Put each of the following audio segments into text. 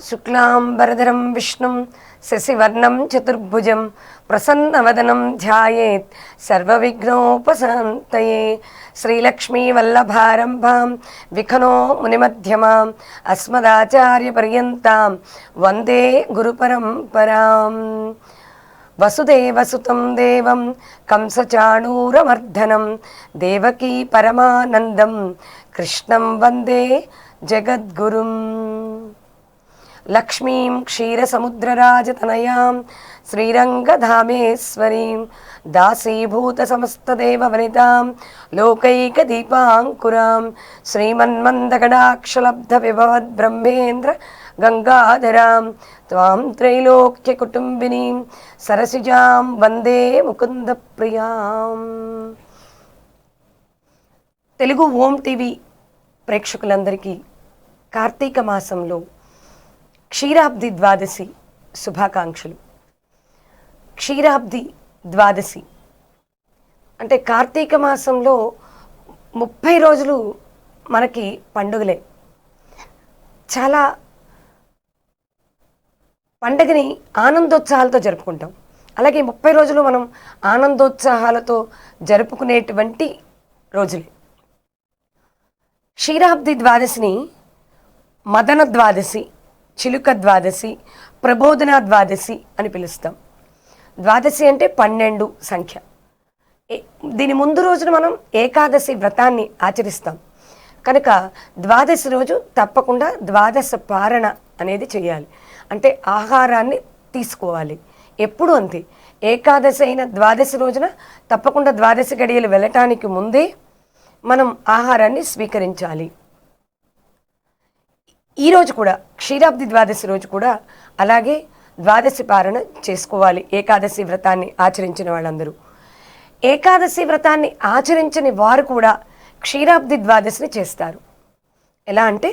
శుక్లాంబరధరం విష్ణుం శశివర్ణం చతుర్భుజం ప్రసన్నవదనం ధ్యాయేత్ సర్వవిఘ్నోపశాంతయే. శ్రీలక్ష్మీవల్లభారంభాం విఖనో మునిమధ్యమాం అస్మదాచార్యపర్యంతాం వందే గురుపరంపరాం. వసుదేవసుతం దేవం కంసచాణూరమర్ధనం దేవకీ పరమానందం కృష్ణం వందే జగద్గురుం. లక్ష్మీం క్షీరసముద్రరాజతనయాం శ్రీరంగధామేశ్వరీం దాసీభూతసమస్తదేవవనితాం లోకైకదీపాంకురాం శ్రీమన్మందగడాక్షలబ్ధవిభవద్బ్రహ్మేంద్ర గంగాధరాం త్వాం త్రైలోక్యకుటుంబినీం సరసిజాం వందే ముకుందప్రియాం. తెలుగు ఓం టీవీ ప్రేక్షకులందరికీ కార్తీక మాసంలో క్షీరాబ్ది ద్వాదశి శుభాకాంక్షలు. క్షీరాబ్ది ద్వాదశి. అంటే కార్తీక మాసంలో ముప్పై రోజులు మనకి పండుగలే. చాలా పండగని ఆనందోత్సాహాలతో జరుపుకుంటాం. అలాగే ముప్పై రోజులు మనం ఆనందోత్సాహాలతో జరుపుకునేటువంటి రోజులే. క్షీరాబ్ది ద్వాదశిని మదన ద్వాదశి చిలుక ద్వాదశి ప్రబోధన ద్వాదశి అని పిలుస్తాం. ద్వాదశి అంటే పన్నెండు సంఖ్య. దీని ముందు రోజున మనం ఏకాదశి వ్రతాన్ని ఆచరిస్తాం. కనుక ద్వాదశి రోజు తప్పకుండా ద్వాదశ పారణ అనేది చేయాలి. అంటే ఆహారాన్ని తీసుకోవాలి. ఎప్పుడు అంతే. ఏకాదశి అయిన ద్వాదశి రోజున తప్పకుండా ద్వాదశి గడియలు వెళ్ళటానికి ముందే మనం ఆహారాన్ని స్వీకరించాలి. ఈరోజు కూడా క్షీరాబ్ది ద్వాదశి రోజు కూడా అలాగే ద్వాదశి పారణ చేసుకోవాలి. ఏకాదశి వ్రతాన్ని ఆచరించిన వాళ్ళందరూ. ఏకాదశి వ్రతాన్ని ఆచరించని వారు కూడా క్షీరాబ్ది ద్వాదశిని చేస్తారు. ఎలా అంటే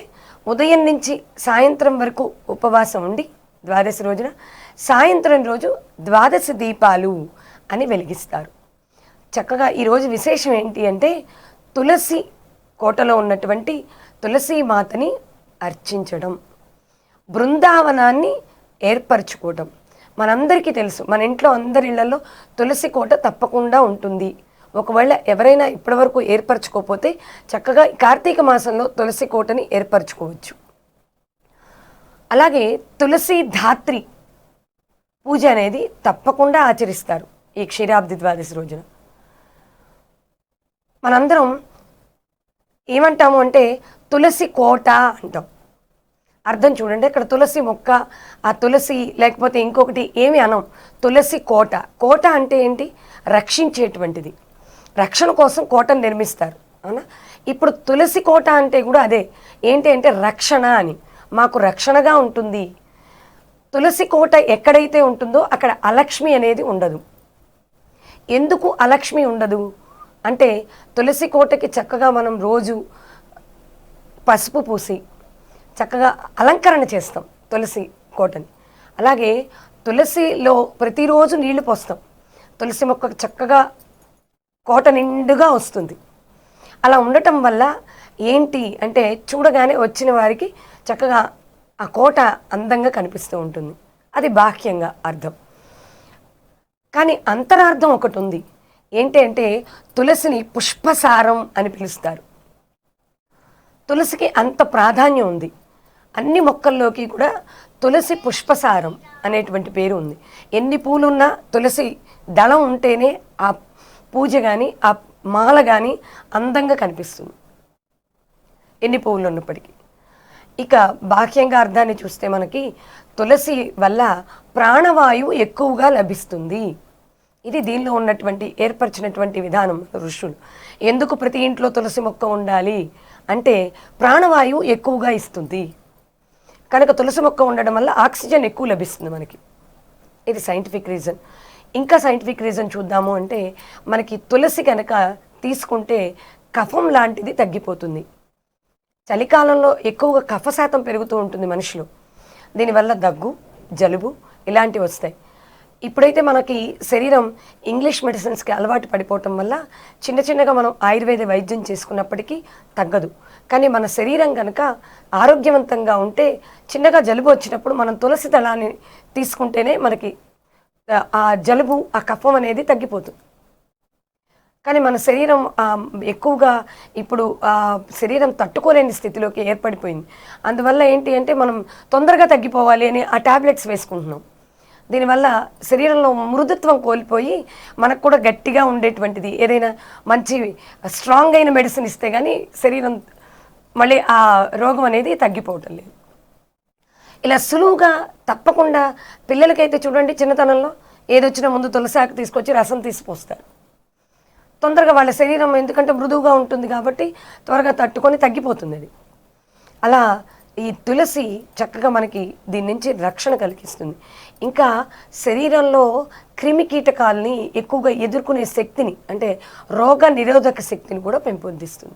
ఉదయం నుంచి సాయంత్రం వరకు ఉపవాసం ఉండి ద్వాదశి రోజున సాయంత్రం రోజు ద్వాదశి దీపాలు అని వెలిగిస్తారు. చక్కగా ఈరోజు విశేషం ఏంటి అంటే తులసి కోటలో ఉన్నటువంటి తులసి మాతని అర్చించడం బృందావనాన్ని ఏర్పరచుకోవడం. మనందరికీ తెలుసు మన ఇంట్లో అందరి ఇళ్ళలో తులసి కోట తప్పకుండా ఉంటుంది. ఒకవేళ ఎవరైనా ఇప్పటివరకు ఏర్పరచుకోకపోతే చక్కగా కార్తీక మాసంలో తులసి కోటని ఏర్పరచుకోవచ్చు. అలాగే తులసి ధాత్రి పూజ అనేది తప్పకుండా ఆచరిస్తారు ఈ క్షీరాబ్ది ద్వాదశి రోజున. మనందరం ఏమంటాము అంటే తులసి కోట అంటాం. అర్థం చూడండి. ఇక్కడ తులసి మొక్క ఆ తులసి లేకపోతే ఇంకొకటి ఏమి అనం తులసి కోట. కోట అంటే ఏంటి? రక్షించేటువంటిది. రక్షణ కోసం కోటను నిర్మిస్తారు. అవునా? ఇప్పుడు తులసి కోట అంటే కూడా అదే. ఏంటి అంటే రక్షణ అని. మాకు రక్షణగా ఉంటుంది. తులసి కోట ఎక్కడైతే ఉంటుందో అక్కడ అలక్ష్మి అనేది ఉండదు. ఎందుకు అలక్ష్మి ఉండదు? అంటే తులసి కోటకి చక్కగా మనం రోజు పసుపు పూసి చక్కగా అలంకరణ చేస్తాం తులసి కోటని. అలాగే తులసిలో ప్రతిరోజు నీళ్ళు పోస్తాం. తులసి మొక్కకు చక్కగా కోట నిండుగా వస్తుంది. అలా ఉండటం వల్ల ఏంటి అంటే చూడగానే వచ్చిన వారికి చక్కగా ఆ కోట అందంగా కనిపిస్తూ ఉంటుంది. అది బాహ్యంగా అర్థం. కానీ అంతరార్థం ఒకటి ఉంది. ఏంటి అంటే తులసిని పుష్పసారం అని పిలుస్తారు. తులసికి అంత ప్రాధాన్యం ఉంది. అన్ని మొక్కల్లోకి కూడా తులసి పుష్పసారం అనేటువంటి పేరు ఉంది. ఎన్ని పూలున్నా తులసి దళం ఉంటేనే ఆ పూజ కానీ ఆ మాల కానీ అందంగా కనిపిస్తుంది. ఎన్ని పువ్వులు ఉన్నప్పటికీ. ఇక బాహ్యంగా అర్థాన్ని చూస్తే మనకి తులసి వల్ల ప్రాణవాయువు ఎక్కువగా లభిస్తుంది. ఇది దీనిలో ఉన్నటువంటి ఏర్పరిచినటువంటి విధానం ఋషులు. ఎందుకు ప్రతి ఇంట్లో తులసి మొక్క ఉండాలి? అంటే ప్రాణవాయువు ఎక్కువగా ఇస్తుంది. కనుక తులసి మొక్క ఉండడం వల్ల ఆక్సిజన్ ఎక్కువ లభిస్తుంది మనకి. ఇది సైంటిఫిక్ రీజన్ ఇంకా సైంటిఫిక్ రీజన్ చూద్దాము అంటే మనకి తులసి కనుక తీసుకుంటే కఫం లాంటిది తగ్గిపోతుంది. చలికాలంలో ఎక్కువగా కఫ శాతం పెరుగుతూ ఉంటుంది మనిషిలో. దీనివల్ల దగ్గు జలుబు ఇలాంటివి వస్తాయి. ఇప్పుడైతే మనకి శరీరం ఇంగ్లీష్ మెడిసిన్స్కి అలవాటు పడిపోవటం వల్ల చిన్న చిన్నగా మనం ఆయుర్వేద వైద్యం చేసుకున్నప్పటికీ తగ్గదు. కానీ మన శరీరం కనుక ఆరోగ్యవంతంగా ఉంటే చిన్నగా జలుబు వచ్చినప్పుడు మనం తులసి దళాన్ని తీసుకుంటేనే మనకి ఆ- జలుబు ఆ కఫం అనేది తగ్గిపోతుంది. కానీ మన శరీరం ఎక్కువగా ఇప్పుడు ఆ, శరీరం తట్టుకోలేని స్థితిలోకి ఏర్పడిపోయింది. అందువల్ల ఏంటి అంటే మనం తొందరగా తగ్గిపోవాలి అని ఆ టాబ్లెట్స్ వేసుకుంటున్నాం. దీనివల్ల శరీరంలో మృదుత్వం కోల్పోయి మనకు కూడా గట్టిగా ఉండేటువంటిది. ఏదైనా మంచి స్ట్రాంగ్ అయిన మెడిసిన్ ఇస్తే కానీ శరీరం మళ్ళీ ఆ రోగం అనేది తగ్గిపోవటం లేదు. ఇలా సులువుగా తప్పకుండా పిల్లలకైతే చూడండి చిన్నతనంలో ఏదొచ్చినా ముందు తులసాకు తీసుకొచ్చి రసం తీసిపోస్తారు. తొందరగా వాళ్ళ శరీరం ఎందుకంటే మృదువుగా ఉంటుంది కాబట్టి త్వరగా తట్టుకొని తగ్గిపోతుంది అది. అలా ఈ తులసి చక్కగా మనకి దీని నుంచి రక్షణ కలిగిస్తుంది. ఇంకా శరీరంలో క్రిమి కీటకాలని ఎక్కువగా ఎదుర్కొనే శక్తిని అంటే రోగ నిరోధక శక్తిని కూడా పెంపొందిస్తుంది.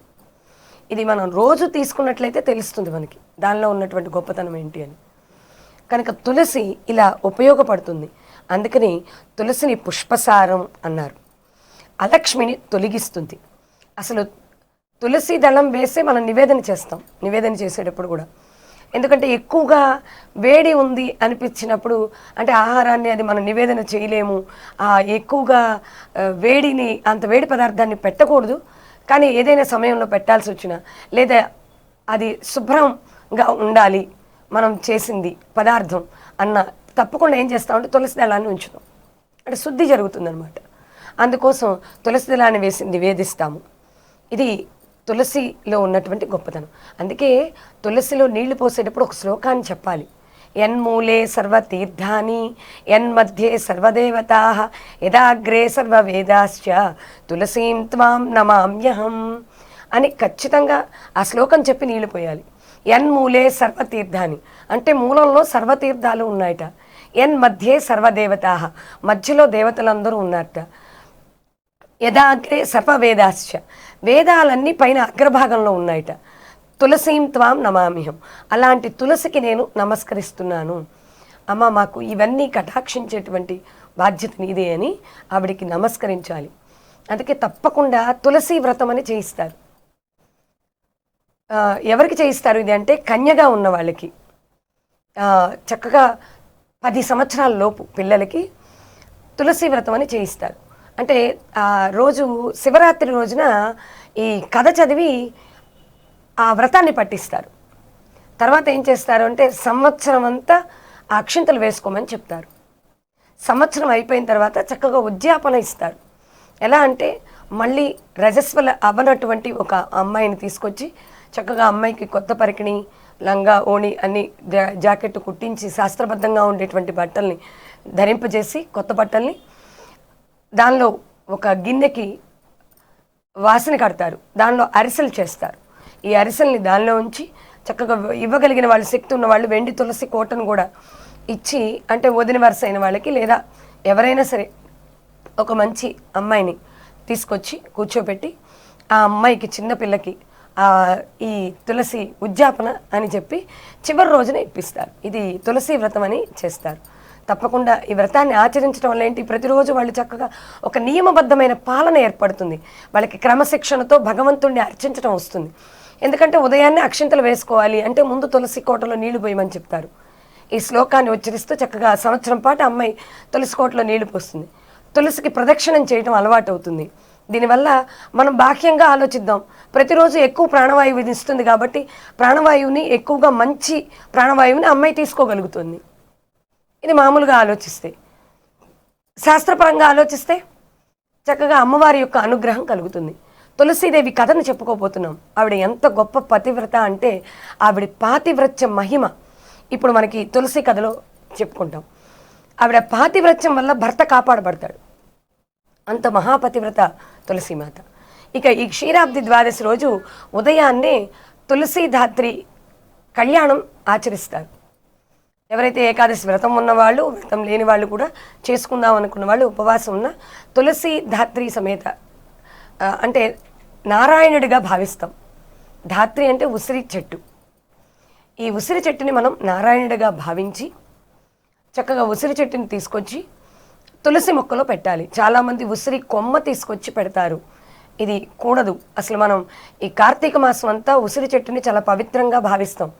ఇది మనం రోజు తీసుకున్నట్లయితే తెలుస్తుంది మనకి దానిలో ఉన్నటువంటి గొప్పతనం ఏంటి అని. కనుక తులసి ఇలా ఉపయోగపడుతుంది. అందుకని తులసిని పుష్పసారం అన్నారు. అలక్ష్మిని తొలగిస్తుంది. అసలు తులసి దళం వేసే మనం నివేదన చేస్తాం. నివేదన చేసేటప్పుడు కూడా ఎందుకంటే ఎక్కువగా వేడి ఉంది అనిపించినప్పుడు అంటే ఆహారాన్ని అది మనం నివేదన చేయలేము. ఆ ఎక్కువగా వేడిని అంత వేడి పదార్థాన్ని పెట్టకూడదు. కానీ ఏదైనా సమయంలో పెట్టాల్సి వచ్చినా లేదా అది శుభ్రంగా ఉండాలి మనం చేసింది పదార్థం అన్న తప్పకుండా ఏం చేస్తామంటే తులసి దళాన్ని ఉంచుతాం. అంటే శుద్ధి జరుగుతుందనమాట అందుకోసం తులసి దళాన్ని వేసి నివేదిస్తాము. ఇది తులసిలో ఉన్నటువంటి గొప్పతనం. అందుకే తులసిలో నీళ్ళు పోసేటప్పుడు ఒక శ్లోకాన్ని చెప్పాలి. యన్మూలే సర్వతీర్థాని యన్మధ్యే సర్వదేవతా యదాగ్రే సర్వవేదాశ్చ తులసీం త్వాం నమామ్యహం అని ఖచ్చితంగా ఆ శ్లోకం చెప్పి నీళ్ళు పోయాలి. యన్మూలే సర్వతీర్థాని. అంటే మూలంలో సర్వతీర్థాలు ఉన్నాయట. ఎన్ మధ్యే సర్వదేవతా మధ్యలో దేవతలందరూ ఉన్నారట. యదాగ్రే సర్వవేదాశ్చ వేదాలన్నీ పైన అగ్రభాగంలో ఉన్నాయట. తులసీం త్వాం నమామిహం అలాంటి తులసికి నేను నమస్కరిస్తున్నాను. అమ్మ మాకు ఇవన్నీ కటాక్షించేటువంటి బాధ్యత నీదే అని ఆవిడికి నమస్కరించాలి. అందుకే తప్పకుండా తులసి వ్రతం అని చేయిస్తారు. ఎవరికి చేయిస్తారు ఇది అంటే కన్యగా ఉన్న వాళ్ళకి. చక్కగా పది సంవత్సరాల లోపు పిల్లలకి తులసి వ్రతం అని చేయిస్తారు. అంటే ఆ రోజు శివరాత్రి రోజున ఈ కథ చదివి ఆ వ్రతాన్ని పట్టిస్తారు. తర్వాత ఏం చేస్తారు అంటే సంవత్సరం అంతా ఆ అక్షింతలు వేసుకోమని చెప్తారు. సంవత్సరం అయిపోయిన తర్వాత చక్కగా ఉద్యాపన ఇస్తారు. ఎలా అంటే మళ్ళీ రజస్వల అవ్వనటువంటి ఒక అమ్మాయిని తీసుకొచ్చి చక్కగా అమ్మాయికి కొత్త పరికిణి లంగా ఓణి అన్ని జా- జాకెట్ కుట్టించి శాస్త్రబద్ధంగా ఉండేటువంటి బట్టల్ని ధరింపజేసి కొత్త బట్టల్ని దానిలో ఒక గిన్నెకి వాసన కడతారు. దానిలో అరిసెలు చేస్తారు. ఈ అరిసెల్ని దానిలో ఉంచి చక్కగా ఇవ్వగలిగిన వాళ్ళ శక్తి ఉన్న వాళ్ళు వెండి తులసి కోటను కూడా ఇచ్చి అంటే వదిన వరుస అయిన వాళ్ళకి లేదా ఎవరైనా సరే ఒక మంచి అమ్మాయిని తీసుకొచ్చి కూర్చోబెట్టి ఆ అమ్మాయికి చిన్నపిల్లకి ఈ తులసి ఉద్యాపన అని చెప్పి చివరి రోజున ఇప్పిస్తారు. ఇది తులసి వ్రతం అని చేస్తారు. తప్పకుండా ఈ వ్రతాన్ని ఆచరించడం వల్ల ఏంటి? ప్రతిరోజు వాళ్ళు చక్కగా ఒక నియమబద్ధమైన పాలన ఏర్పడుతుంది. వాళ్ళకి క్రమశిక్షణతో భగవంతుణ్ణి అర్చించడం వస్తుంది. ఎందుకంటే ఉదయాన్నే అక్షింతలు వేసుకోవాలి. అంటే ముందు తులసి కోటలో నీళ్ళు పోయమని చెప్తారు. ఈ శ్లోకాన్ని ఉచ్చరిస్తూ చక్కగా సంవత్సరం పాటు అమ్మాయి తులసి కోటలో నీళ్ళు పోస్తుంది. తులసికి ప్రదక్షిణం చేయడం అలవాటు అవుతుంది దీనివల్ల మనం బాహ్యంగా ఆలోచిద్దాం. ప్రతిరోజు ఎక్కువ ప్రాణవాయువు ఇది ఇస్తుంది కాబట్టి ప్రాణవాయువుని ఎక్కువగా మంచి ప్రాణవాయువుని అమ్మాయి తీసుకోగలుగుతుంది. ఇది మామూలుగా ఆలోచిస్తే శాస్త్రపరంగా ఆలోచిస్తే చక్కగా అమ్మవారి యొక్క అనుగ్రహం కలుగుతుంది. తులసీదేవి కథను చెప్పుకోబోతున్నాం. ఆవిడ ఎంత గొప్ప పతివ్రత అంటే ఆవిడ పాతివ్రత్య మహిమ. ఇప్పుడు మనకి తులసి కథలో చెప్పుకుంటాం. ఆవిడ పాతివ్రత్యం వల్ల భర్త కాపాడబడతాడు. అంత మహాపతివ్రత తులసీమాత. ఇక ఈ క్షీరాబ్ది ద్వాదశి రోజు ఉదయాన్నే తులసీధాత్రి కళ్యాణం ఆచరిస్తారు. ఎవరైతే ఏకాదశి వ్రతం ఉన్నవాళ్ళు వ్రతం లేని వాళ్ళు కూడా చేసుకుందాం అనుకున్న వాళ్ళు ఉపవాసం ఉన్న తులసి ధాత్రి సమేత అంటే నారాయణుడిగా భావిస్తాం. ధాత్రి అంటే ఉసిరి చెట్టు. ఈ ఉసిరి చెట్టుని మనం నారాయణుడిగా భావించి చక్కగా ఉసిరి చెట్టుని తీసుకొచ్చి తులసి మొక్కలో పెట్టాలి. చాలామంది ఉసిరి కొమ్మ తీసుకొచ్చి పెడతారు. ఇది కూడదు. అసలు మనం ఈ కార్తీక మాసం అంతా ఉసిరి చెట్టుని చాలా పవిత్రంగా భావిస్తాం.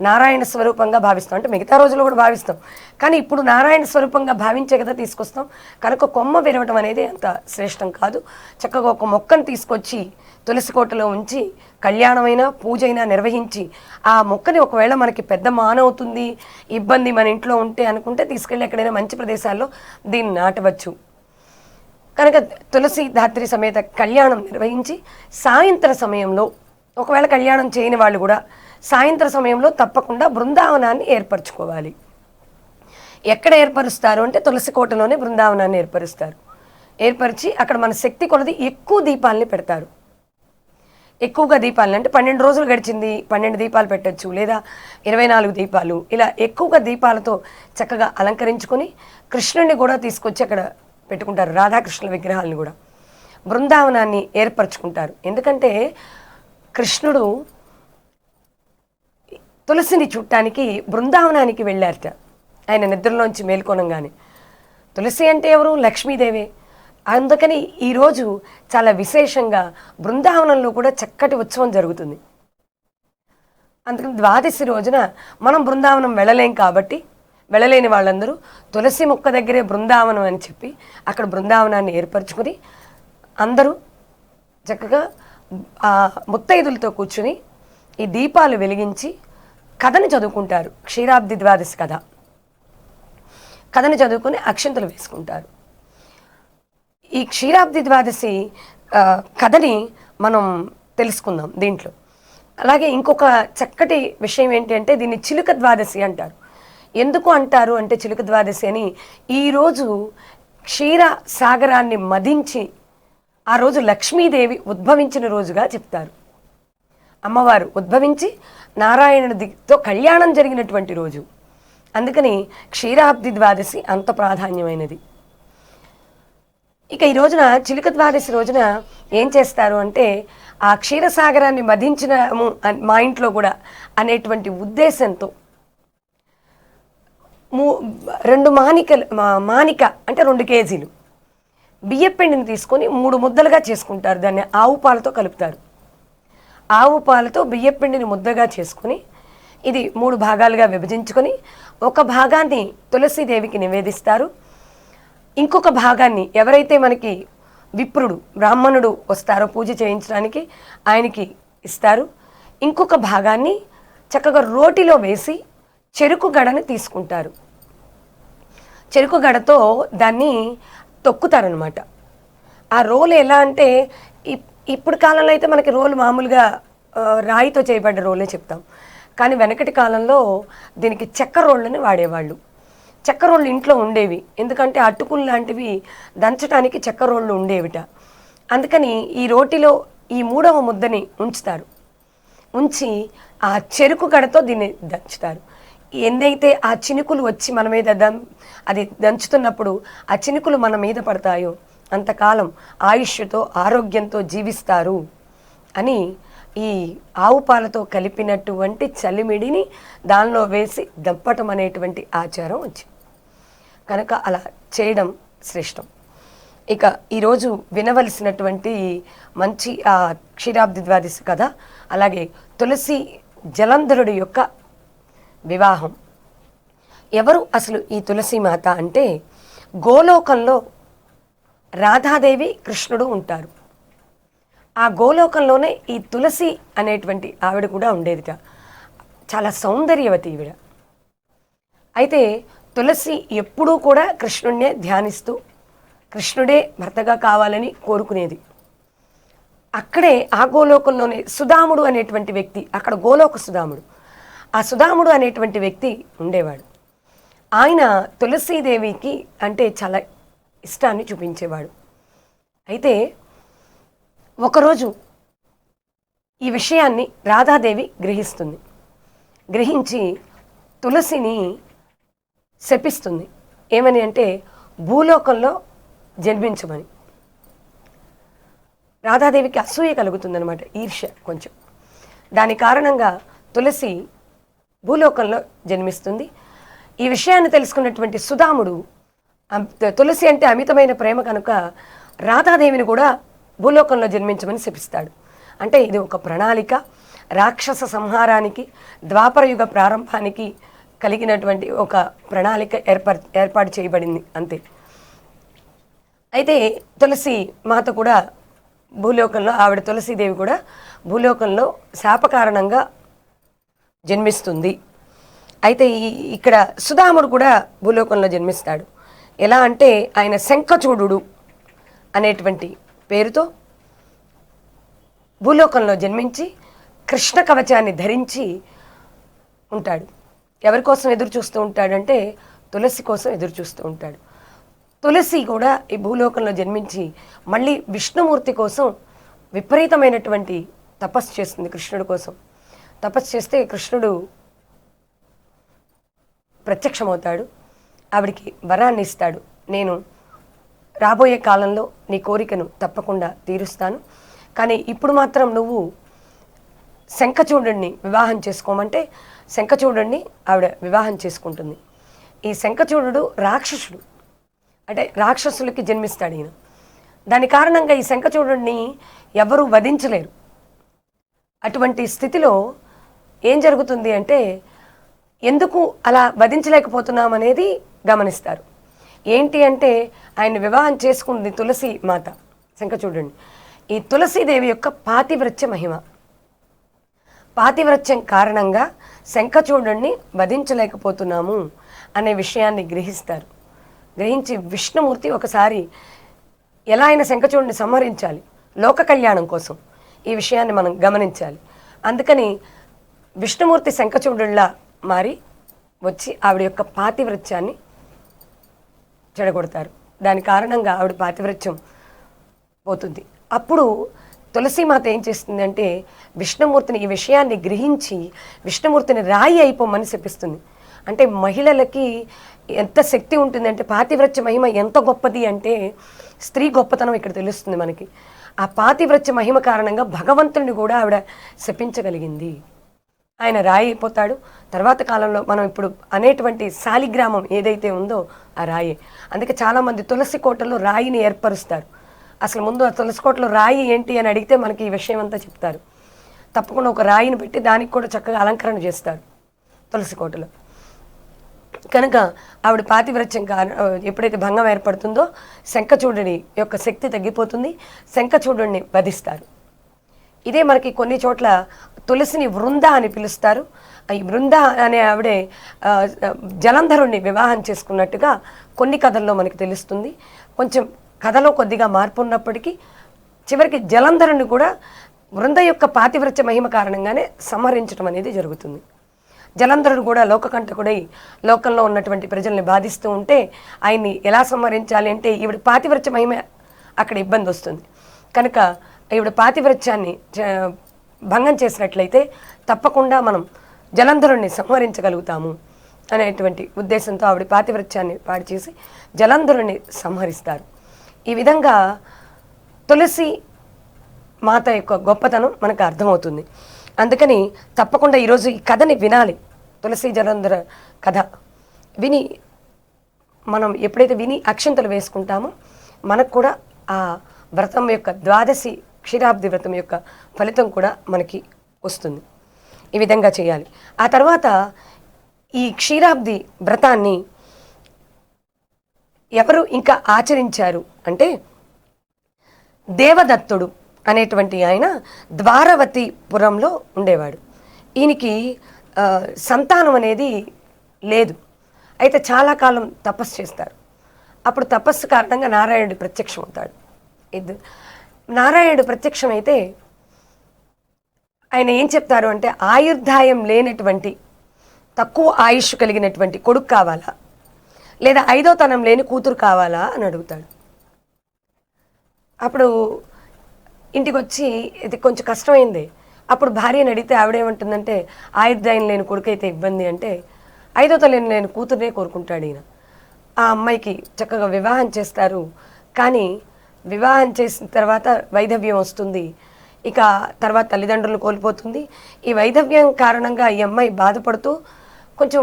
నారాయణ స్వరూపంగా భావిస్తాం. అంటే మిగతా రోజులు కూడా భావిస్తాం. కానీ ఇప్పుడు నారాయణ స్వరూపంగా భావించే కదా తీసుకొస్తాం. కనుక కొమ్మ విరవటం అనేది అంత శ్రేష్టం కాదు. చక్కగా ఒక మొక్కను తీసుకొచ్చి తులసి కోటలో ఉంచి కళ్యాణమైన పూజైనా నిర్వహించి ఆ మొక్కని ఒకవేళ మనకి పెద్ద మానవుతుంది ఇబ్బంది మన ఇంట్లో ఉంటే అనుకుంటే తీసుకెళ్ళి ఎక్కడైనా మంచి ప్రదేశాల్లో దీన్ని నాటవచ్చు. కనుక తులసి ధాత్రి సమేత కళ్యాణం నిర్వహించి సాయంత్ర సమయంలో ఒకవేళ కళ్యాణం చేయని వాళ్ళు కూడా సాయంత్ర సమయంలో తప్పకుండా బృందావనాన్ని ఏర్పరచుకోవాలి. ఎక్కడ ఏర్పరుస్తారు అంటే తులసి కోటలోనే బృందావనాన్ని ఏర్పరుస్తారు. ఏర్పరిచి అక్కడ మన శక్తి కొలది ఎక్కువ దీపాలని పెడతారు. ఎక్కువగా దీపాలు అంటే పన్నెండు రోజులు గడిచింది పన్నెండు దీపాలు పెట్టొచ్చు లేదా ఇరవై నాలుగు దీపాలు ఇలా ఎక్కువగా దీపాలతో చక్కగా అలంకరించుకొని కృష్ణుడిని కూడా తీసుకొచ్చి అక్కడ పెట్టుకుంటారు రాధాకృష్ణుల విగ్రహాలను కూడా. బృందావనాన్ని ఏర్పరచుకుంటారు. ఎందుకంటే కృష్ణుడు తులసిని చుట్టానికి బృందావనానికి వెళ్ళారట. ఆయన నిద్రలోంచి మేల్కొనంగానే తులసి అంటే ఎవరు? లక్ష్మీదేవే. అందుకని ఈరోజు చాలా విశేషంగా బృందావనంలో కూడా చక్కటి ఉత్సవం జరుగుతుంది. అందుకని ద్వాదశి రోజున మనం బృందావనం వెళ్ళలేం కాబట్టి వెళ్ళలేని వాళ్ళందరూ తులసి మొక్క దగ్గరే బృందావనం అని చెప్పి అక్కడ బృందావనాన్ని ఏర్పరచుకుని అందరూ చక్కగా ఆ ముత్తైదులతో కూర్చుని ఈ దీపాలు వెలిగించి కథని చదువుకుంటారు. క్షీరాబ్ది ద్వాదశి కథ. కథని చదువుకుని అక్షంతలు వేసుకుంటారు. ఈ క్షీరాబ్ది ద్వాదశి కథని మనం తెలుసుకుందాం దీంట్లో. అలాగే ఇంకొక చక్కటి విషయం ఏంటి అంటే దీన్ని చిలుక ద్వాదశి అంటారు. ఎందుకు అంటారు అంటే చిలుక ద్వాదశి అని ఈరోజు క్షీర సాగరాన్ని మదించి ఆ రోజు లక్ష్మీదేవి ఉద్భవించిన రోజుగా చెప్తారు. అమ్మవారు ఉద్భవించి నారాయణుడితో కళ్యాణం జరిగినటువంటి రోజు. అందుకని క్షీరాబ్ది ద్వాదశి అంత ప్రాధాన్యమైనది. ఇక ఈ రోజున చిలుక ద్వాదశి రోజున ఏం చేస్తారు అంటే ఆ క్షీరసాగరాన్ని మధించినాము మా ఇంట్లో కూడా అనేటువంటి ఉద్దేశంతో మూ రెండు మానికలు మా- మానిక అంటే రెండు కేజీలు. బియ్యపిండిని తీసుకొని మూడు ముద్దలుగా చేసుకుంటారు. దాన్ని ఆవు పాలతో కలుపుతారు. ఆవు పాలతో బియ్యపిండిని ముద్దగా చేసుకొని ఇది మూడు భాగాలుగా విభజించుకొని ఒక భాగాన్ని తులసీదేవికి నివేదిస్తారు. ఇంకొక భాగాన్ని ఎవరైతే మనకి విప్రుడు బ్రాహ్మణుడు వస్తారో పూజ చేయించడానికి ఆయనకి ఇస్తారు. ఇంకొక భాగాన్ని చక్కగా రోటిలో వేసి చెరుకు గడని తీసుకుంటారు. చెరుకు గడతో దాన్ని తొక్కుతారనమాట ఆ రోలు ఎలా అంటే ఇప్- ఇప్పుడు కాలంలో అయితే మనకి రోలు మామూలుగా రాయితో చేయబడ్డ రోలే చెప్తాం. కానీ వెనకటి కాలంలో దీనికి చెక్క రోళ్ళని వాడేవాళ్ళు. చెక్క రోళ్ళు ఇంట్లో ఉండేవి. ఎందుకంటే అటుకులు లాంటివి దంచడానికి చెక్క రోళ్ళు ఉండేవిట. అందుకని ఈ రోటిలో ఈ మూడవ ముద్దని ఉంచుతారు. ఉంచి ఆ చెరుకు గడతో దీన్ని దంచుతారు. ఎందైతే ఆ చినుకులు వచ్చి మన మీద దం అది దంచుతున్నప్పుడు ఆ చినుకులు మన మీద పడతాయో అంతకాలం ఆయుష్తో ఆరోగ్యంతో జీవిస్తారు అని ఈ ఆవు పాలతో కలిపినటువంటి చలిమిడిని దానిలో వేసి దంపటం అనేటువంటి ఆచారం వచ్చింది. కనుక అలా చేయడం శ్రేష్టం. ఇక ఈరోజు వినవలసినటువంటి మంచి ఆ క్షీరాబ్ది ద్వాదశి కథ అలాగే తులసి జలంధరుడి యొక్క వివాహం. ఎవరు అసలు ఈ తులసి మాత అంటే గోలోకంలో రాధాదేవి కృష్ణుడు ఉంటారు. ఆ గోలోకంలోనే ఈ తులసి అనేటువంటి ఆవిడ కూడా ఉండేదిట. చాలా సౌందర్యవతి ఈవిడ. అయితే తులసి ఎప్పుడూ కూడా కృష్ణుడినే ధ్యానిస్తూ కృష్ణుడే భర్తగా కావాలని కోరుకునేది. అక్కడే ఆ గోలోకంలోనే సుధాముడు అనేటువంటి వ్యక్తి అక్కడ గోలోక సుధాముడు. ఆ సుధాముడు అనేటువంటి వ్యక్తి ఉండేవాడు. ఆయన తులసీదేవికి అంటే చాలా ఇష్టాన్ని చూపించేవాడు. అయితే ఒకరోజు ఈ విషయాన్ని రాధాదేవి గ్రహిస్తుంది. గ్రహించి తులసిని శపిస్తుంది. ఏమని అంటే భూలోకంలో జన్మించమని. రాధాదేవికి అసూయ కలుగుతుందనమాట ఈర్ష్య కొంచెం. దాని కారణంగా తులసి భూలోకంలో జన్మిస్తుంది. ఈ విషయాన్ని తెలుసుకున్నటువంటి సుధాముడు తులసి అంటే అమితమైన ప్రేమ కనుక రాధాదేవిని కూడా భూలోకంలో జన్మించమని శపిస్తాడు. అంటే ఇది ఒక ప్రణాళిక. రాక్షస సంహారానికి ద్వాపరయుగ ప్రారంభానికి కలిగినటువంటి ఒక ప్రణాళిక ఏర్పర్ ఏర్పాటు చేయబడింది అంతే. అయితే తులసి మాత కూడా భూలోకంలో ఆవిడ తులసీదేవి కూడా భూలోకంలో శాప కారణంగా జన్మిస్తుంది. అయితే ఈ ఇక్కడ సుధాముడు కూడా భూలోకంలో జన్మిస్తాడు. ఎలా అంటే ఆయన శంఖచూడు అనేటువంటి పేరుతో భూలోకంలో జన్మించి కృష్ణ కవచాన్ని ధరించి ఉంటాడు. ఎవరి కోసం ఎదురు చూస్తూ ఉంటాడంటే తులసి కోసం ఎదురు చూస్తూ ఉంటాడు. తులసి కూడా ఈ భూలోకంలో జన్మించి మళ్ళీ విష్ణుమూర్తి కోసం విపరీతమైనటువంటి తపస్సు చేస్తుంది కృష్ణుడి కోసం. తపస్సు చేస్తే కృష్ణుడు ప్రత్యక్షమవుతాడు. ఆవిడికి వరాన్ని ఇస్తాడు. నేను రాబోయే కాలంలో నీ కోరికను తప్పకుండా తీరుస్తాను. కానీ ఇప్పుడు మాత్రం నువ్వు శంఖచూడుణ్ణి వివాహం చేసుకోమంటే శంఖచూడుణ్ణి ఆవిడ వివాహం చేసుకుంటుంది. ఈ శంఖచూడు రాక్షసుడు. అంటే రాక్షసులకి జన్మిస్తాడు ఈయన. దాని కారణంగా ఈ శంఖచూడుణ్ణి ఎవరూ వధించలేరు. అటువంటి స్థితిలో ఏం జరుగుతుంది అంటే ఎందుకు అలా వధించలేకపోతున్నాం అనేది గమనిస్తారు. ఏంటి అంటే ఆయన వివాహం చేసుకుంది తులసి మాత. శంఖచూడండి ఈ తులసీదేవి యొక్క పాతివ్రత్య మహిమ. పాతివ్రత్యం కారణంగా శంఖచూడుణ్ణి వధించలేకపోతున్నాము అనే విషయాన్ని గ్రహిస్తారు. గ్రహించి విష్ణుమూర్తి ఒకసారి ఎలా అయినా శంఖచూడుని సంహరించాలి. లోక కళ్యాణం కోసం ఈ విషయాన్ని మనం గమనించాలి. అందుకని విష్ణుమూర్తి శంఖచూడుళ్ళ మారి వచ్చి ఆవిడ యొక్క పాతివ్రత్యాన్ని చెడగొడతారు. దాని కారణంగా ఆవిడ పాతివ్రత్యం పోతుంది. అప్పుడు తులసీమాత ఏం చేస్తుంది అంటే విష్ణుమూర్తిని ఈ విషయాన్ని గ్రహించి విష్ణుమూర్తిని రాయి అయిపోమని చెప్పిస్తుంది. అంటే మహిళలకి ఎంత శక్తి ఉంటుంది అంటే పాతివ్రత్య మహిమ ఎంత గొప్పది అంటే స్త్రీ గొప్పతనం ఇక్కడ తెలుస్తుంది మనకి. ఆ పాతివ్రత్య మహిమ కారణంగా భగవంతుడిని కూడా ఆవిడ శపించగలిగింది. ఆయన రాయి అయిపోతాడు తర్వాత కాలంలో మనం ఇప్పుడు అనేటువంటి శాలిగ్రామం ఏదైతే ఉందో ఆ రాయే. అందుకే చాలామంది తులసి కోటలో రాయిని ఏర్పరుస్తారు. అసలు ముందు ఆ తులసి కోటలో రాయి ఏంటి అని అడిగితే మనకి ఈ విషయం అంతా చెప్తారు. తప్పకుండా ఒక రాయిని పెట్టి దానికి కూడా చక్కగా అలంకరణ చేస్తారు తులసి కోటలో. కనుక ఆవిడ పాతివ్రత్యం కా ఎప్పుడైతే భంగం ఏర్పడుతుందో శంఖచూడుని యొక్క శక్తి తగ్గిపోతుంది. శంఖచూడుని వధిస్తారు. ఇదే మనకి కొన్ని చోట్ల తులసిని వృంద అని పిలుస్తారు. ఈ బృంద అనే ఆవిడే జలంధరుణ్ణి వివాహం చేసుకున్నట్టుగా కొన్ని కథల్లో మనకి తెలుస్తుంది. కొంచెం కథలో కొద్దిగా మార్పు ఉన్నప్పటికీ చివరికి జలంధరుని కూడా వృంద యొక్క పాతివ్రత్య మహిమ కారణంగానే సంహరించడం అనేది జరుగుతుంది. జలంధరుడు కూడా లోకకంటకుడై లోకంలో ఉన్నటువంటి ప్రజల్ని బాధిస్తూ ఉంటే ఆయన్ని ఎలా సంహరించాలి అంటే ఈవిడ పాతివ్రత్య మహిమ అక్కడ ఇబ్బంది వస్తుంది. కనుక ఈవిడ పాతివ్రత్యాన్ని చ- భంగం చేసినట్లయితే తప్పకుండా మనం జలంధరుణ్ణి సంహరించగలుగుతాము అనేటువంటి ఉద్దేశంతో ఆవిడ పాతివృత్యాన్ని పాడి చేసి జలంధరుణ్ణి సంహరిస్తారు. ఈ విధంగా తులసి మాత యొక్క గొప్పతనం మనకు అర్థమవుతుంది. అందుకని తప్పకుండా ఈరోజు ఈ కథని వినాలి. తులసి జలంధర కథ. విని మనం ఎప్పుడైతే విని అక్షంతలు వేసుకుంటామో మనకు కూడా ఆ వ్రతం యొక్క ద్వాదశి క్షీరాబ్ది వ్రతం యొక్క ఫలితం కూడా మనకి వస్తుంది. ఈ విధంగా చేయాలి. ఆ తర్వాత ఈ క్షీరాబ్ది వ్రతాన్ని ఎవరు ఇంకా ఆచరించారు అంటే దేవదత్తుడు అనేటువంటి ఆయన ద్వారవతి పురంలో ఉండేవాడు. ఈయనకి సంతానం అనేది లేదు. అయితే చాలా కాలం తపస్సు చేస్తారు. అప్పుడు తపస్సు కారణంగా నారాయణుడు ప్రత్యక్షం అవుతాడు ఇది నారాయణుడు ప్రత్యక్షమైతే ఆయన ఏం చెప్తారు అంటే ఆయుర్దాయం లేనటువంటి తక్కువ ఆయుష్ కలిగినటువంటి కొడుకు కావాలా? లేదా ఐదో తనం లేని కూతురు కావాలా అని అడుగుతాడు. అప్పుడు ఇంటికి వచ్చి ఇది కొంచెం కష్టమైంది. అప్పుడు భార్యని అడిగితే ఆవిడేమంటుందంటే ఆయుర్దాయం లేని కొడుకు అయితే ఇబ్బంది అంటే ఐదో తలేని లేని కూతురునే కోరుకుంటాడు ఈయన. ఆ అమ్మాయికి చక్కగా వివాహం చేస్తారు. కానీ వివాహం చేసిన తర్వాత వైధవ్యం వస్తుంది. ఇక తర్వాత తల్లిదండ్రులు కోల్పోతుంది. ఈ వైధవ్యం కారణంగా ఈ అమ్మాయి బాధపడుతూ కొంచెం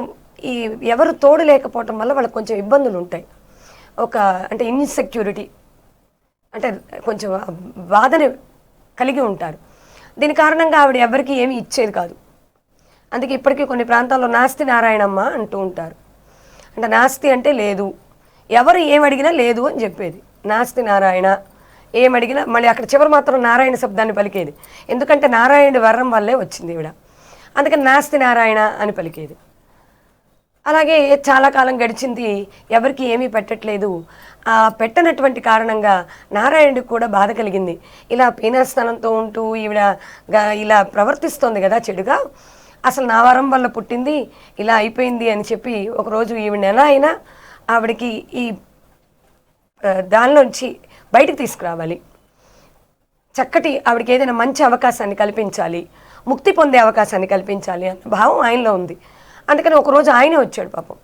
ఈ ఎవరు తోడు లేకపోవటం వల్ల వాళ్ళకి కొంచెం ఇబ్బందులు ఉంటాయి. ఒక అంటే ఇన్సెక్యూరిటీ అంటే కొంచెం బాధని కలిగి ఉంటారు. దీని కారణంగా ఆవిడ ఎవరికి ఏమీ ఇచ్చేది కాదు. అందుకే ఇప్పటికీ కొన్ని ప్రాంతాల్లో నాస్తి నారాయణమ్మ అంటూ ఉంటారు. అంటే నాస్తి అంటే లేదు. ఎవరు ఏమి అడిగినా లేదు అని చెప్పేది. నాస్తి నారాయణ. ఏం మళ్ళీ అక్కడ చివరి మాత్రం నారాయణ శబ్దాన్ని పలికేది. ఎందుకంటే నారాయణుడి వరం వల్లే వచ్చింది ఈవిడ. అందుకని నాస్తి నారాయణ అని పలికేది. అలాగే చాలా కాలం గడిచింది ఎవరికి ఏమీ పెట్టట్లేదు. ఆ పెట్టనటువంటి కారణంగా నారాయణుడికి కూడా బాధ కలిగింది. ఇలా పీనాస్థానంతో ఉంటూ ఈవిడ ఇలా ప్రవర్తిస్తోంది కదా చెడుగా. అసలు నా వరం వల్ల పుట్టింది ఇలా అయిపోయింది అని చెప్పి ఒకరోజు ఈవిడ ఎలా అయినా ఆవిడకి ఈ దానిలోంచి బయటికి తీసుకురావాలి. చక్కటి ఆవిడకి ఏదైనా మంచి అవకాశాన్ని కల్పించాలి ముక్తి పొందే అవకాశాన్ని కల్పించాలి అన్న భావం ఆయనలో ఉంది. అందుకని ఒకరోజు ఆయనే వచ్చాడు పాపం.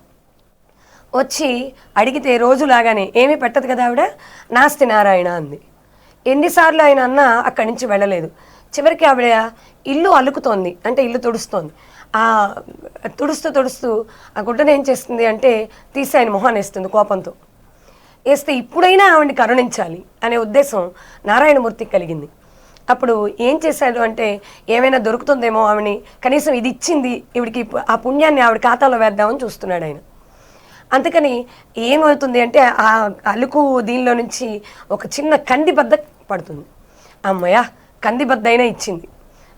వచ్చి అడిగితే రోజులాగానే ఏమీ పెట్టదు కదా ఆవిడ? నాస్తి నారాయణ అంది. ఎన్నిసార్లు ఆయన అన్నా అక్కడి నుంచి వెళ్ళలేదు. చివరికి ఆవిడ ఇల్లు అలుకుతోంది అంటే ఇల్లు తుడుస్తోంది. ఆ తుడుస్తూ తుడుస్తూ ఆ గుడ్డను ఏం చేస్తుంది అంటే తీసి ఆయన మొహాన్ని వేస్తుంది కోపంతో. వేస్తే ఇప్పుడైనా ఆవిడని కరుణించాలి అనే ఉద్దేశం నారాయణమూర్తికి కలిగింది. అప్పుడు ఏం చేశాడు అంటే ఏమైనా దొరుకుతుందేమో ఆవిడని కనీసం ఇది ఇచ్చింది ఇవిడికి ఆ పుణ్యాన్ని ఆవిడ ఖాతాలో వేద్దామని చూస్తున్నాడు ఆయన. అందుకని ఏమవుతుంది అంటే ఆ అలుకు దీనిలో నుంచి ఒక చిన్న కంది బద్ద పడుతుంది. అమ్మయ్య కంది బద్ద అయినా ఇచ్చింది.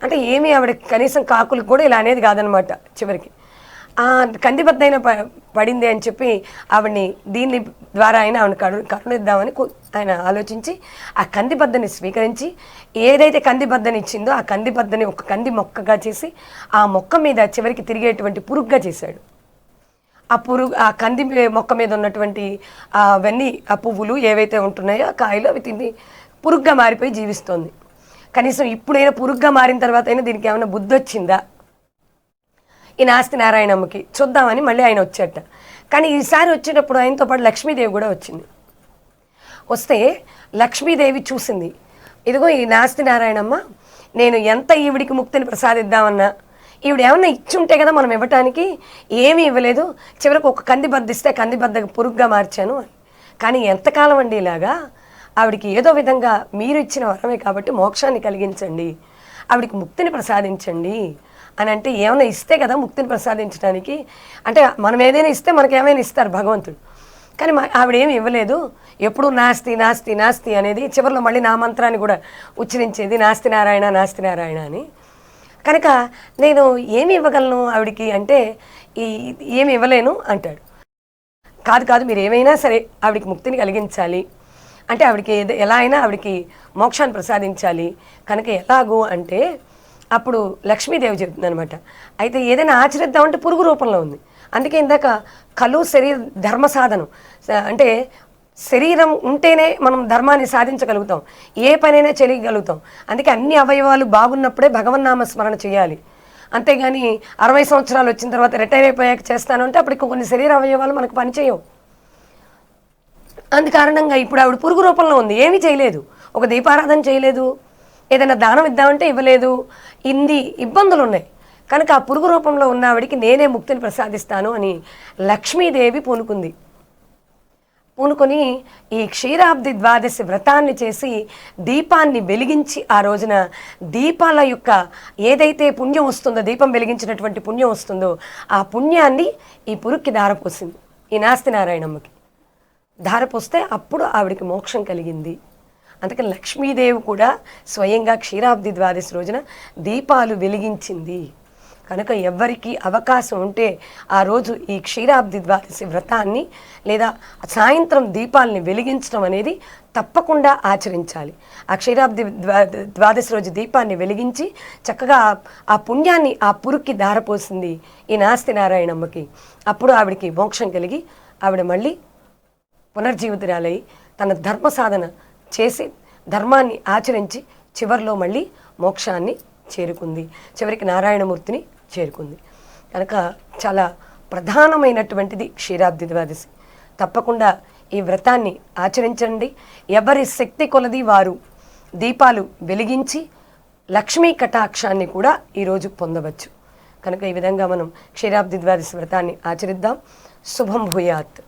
అంటే ఏమీ ఆవిడ కనీసం కాకులకు కూడా ఇలా అనేది కాదనమాట చివరికి. ఆ కంది అయినా ప- పడింది అని చెప్పి ఆవిడ్ని దీని ద్వారా అయినా ఆవిడ కరు కరుణిద్దామని ఆయన ఆలోచించి ఆ కందిబద్దని స్వీకరించి ఏదైతే కందిబద్దని ఇచ్చిందో ఆ కందిబద్దని ఒక కంది మొక్కగా చేసి ఆ మొక్క మీద చివరికి తిరిగేటువంటి పురుగ్గా చేశాడు. ఆ పురుగు ఆ కంది మొక్క మీద ఉన్నటువంటి అవన్నీ ఆ పువ్వులు ఏవైతే ఉంటున్నాయో ఆ కాయలు అవి తిని పురుగ్గా మారిపోయి జీవిస్తోంది. కనీసం ఇప్పుడైనా పురుగ్గా మారిన తర్వాత అయినా దీనికి ఏమైనా బుద్ధి వచ్చిందా ఈ నాస్తి నారాయణమ్మకి చూద్దామని మళ్ళీ ఆయన వచ్చేట. కానీ ఈసారి వచ్చేటప్పుడు ఆయనతో పాటు లక్ష్మీదేవి కూడా వచ్చింది. వస్తే లక్ష్మీదేవి చూసింది. ఇదిగో ఈ నాస్తి నారాయణమ్మ నేను ఎంత ఈవిడికి ముక్తిని ప్రసాదిద్దామన్నా ఈవిడ ఏమన్నా ఇచ్చి ఉంటే కదా మనం ఇవ్వటానికి ఏమీ ఇవ్వలేదు చివరికి ఒక కంది బద్దిస్తే కంది బద్ద పురుగ్గా మార్చాను అని. కానీ ఎంతకాలం అండి ఇలాగా? ఆవిడికి ఏదో విధంగా మీరు ఇచ్చిన వరమే కాబట్టి మోక్షాన్ని కలిగించండి. ఆవిడికి ముక్తిని ప్రసాదించండి. అని అంటే ఏమైనా ఇస్తే కదా ముక్తిని ప్రసాదించడానికి. అంటే మనం ఏదైనా ఇస్తే మనకి ఏమైనా ఇస్తారు భగవంతుడు. కానీ మా ఆవిడ ఏమి ఇవ్వలేదు. ఎప్పుడు నాస్తి నాస్తి నాస్తి అనేది చివరిలో మళ్ళీ నా మంత్రాన్ని కూడా ఉచ్చరించేది నాస్తి నారాయణ నాస్తి నారాయణ అని. కనుక నేను ఏమి ఇవ్వగలను ఆవిడికి అంటే ఈ ఏమి ఇవ్వలేను అంటాడు. కాదు కాదు మీరు ఏమైనా సరే ఆవిడికి ముక్తిని కలిగించాలి. అంటే ఆవిడకి ఎలా అయినా ఆవిడకి మోక్షాన్ని ప్రసాదించాలి. కనుక ఎలాగూ అంటే అప్పుడు లక్ష్మీదేవి చెబుతుంది అనమాట అయితే ఏదైనా ఆచరిద్దామంటే పురుగు రూపంలో ఉంది. అందుకే ఇందాక కలు శరీర ధర్మ సాధనం. అంటే శరీరం ఉంటేనే మనం ధర్మాన్ని సాధించగలుగుతాం. ఏ పనైనా చేయగలుగుతాం. అందుకే అన్ని అవయవాలు బాగున్నప్పుడే భగవన్నామ స్మరణ చేయాలి. అంతేగాని అరవై సంవత్సరాలు వచ్చిన తర్వాత రిటైర్ అయిపోయాక చేస్తాను అంటే అప్పటికి కొన్ని శరీర అవయవాలు మనకు పనిచేయవు అందు కారణంగా ఇప్పుడు ఆవిడ పురుగు రూపంలో ఉంది. ఏమీ చేయలేదు. ఒక దీపారాధన చేయలేదు. ఏదైనా దానం ఇద్దామంటే ఇవ్వలేదు. ఇన్ని ఇబ్బందులు ఉన్నాయి కనుక ఆ పురుగు రూపంలో ఉన్న ఆవిడికి నేనే ముక్తిని ప్రసాదిస్తాను అని లక్ష్మీదేవి పూనుకుంది. పూనుకొని ఈ క్షీరాబ్ది ద్వాదశి వ్రతాన్ని చేసి దీపాన్ని వెలిగించి ఆ రోజున దీపాల యొక్క ఏదైతే పుణ్యం వస్తుందో దీపం వెలిగించినటువంటి పుణ్యం వస్తుందో ఆ పుణ్యాన్ని ఈ పురుక్కి ధారపోసింది ఈ నాస్తి నారాయణమ్మకి ధారపోస్తే అప్పుడు ఆవిడికి మోక్షం కలిగింది. అందుకని లక్ష్మీదేవి కూడా స్వయంగా క్షీరాబ్ది ద్వాదశి రోజున దీపాలు వెలిగించింది. కనుక ఎవరికి అవకాశం ఉంటే ఆ రోజు ఈ క్షీరాబ్ది ద్వాదశి వ్రతాన్ని లేదా సాయంత్రం దీపాలని వెలిగించడం అనేది తప్పకుండా ఆచరించాలి. ఆ క్షీరాబ్ది ద్వాదశి రోజు దీపాన్ని వెలిగించి చక్కగా ఆ- ఆ పుణ్యాన్ని ఆ పురుక్కి దారపోసింది ఈ నాస్తి నారాయణమ్మకి. అప్పుడు ఆవిడికి మోక్షం కలిగి ఆవిడ మళ్ళీ పునర్జీవితురాలై తన ధర్మ సాధన చేసి ధర్మాన్ని ఆచరించి చివరిలో మళ్ళీ మోక్షాన్ని చేరుకుంది. చివరికి నారాయణమూర్తిని చేరుకుంది. కనుక చాలా ప్రధానమైనటువంటిది క్షీరాబ్ది ద్వాదశి. తప్పకుండా ఈ వ్రతాన్ని ఆచరించండి. ఎవరి శక్తి కొలది వారు దీపాలు వెలిగించి లక్ష్మీ కటాక్షాన్ని కూడా ఈరోజు పొందవచ్చు. కనుక ఈ విధంగా మనం క్షీరాబ్ది ద్వాదశి వ్రతాన్ని ఆచరిద్దాం. శుభం భూయాత్.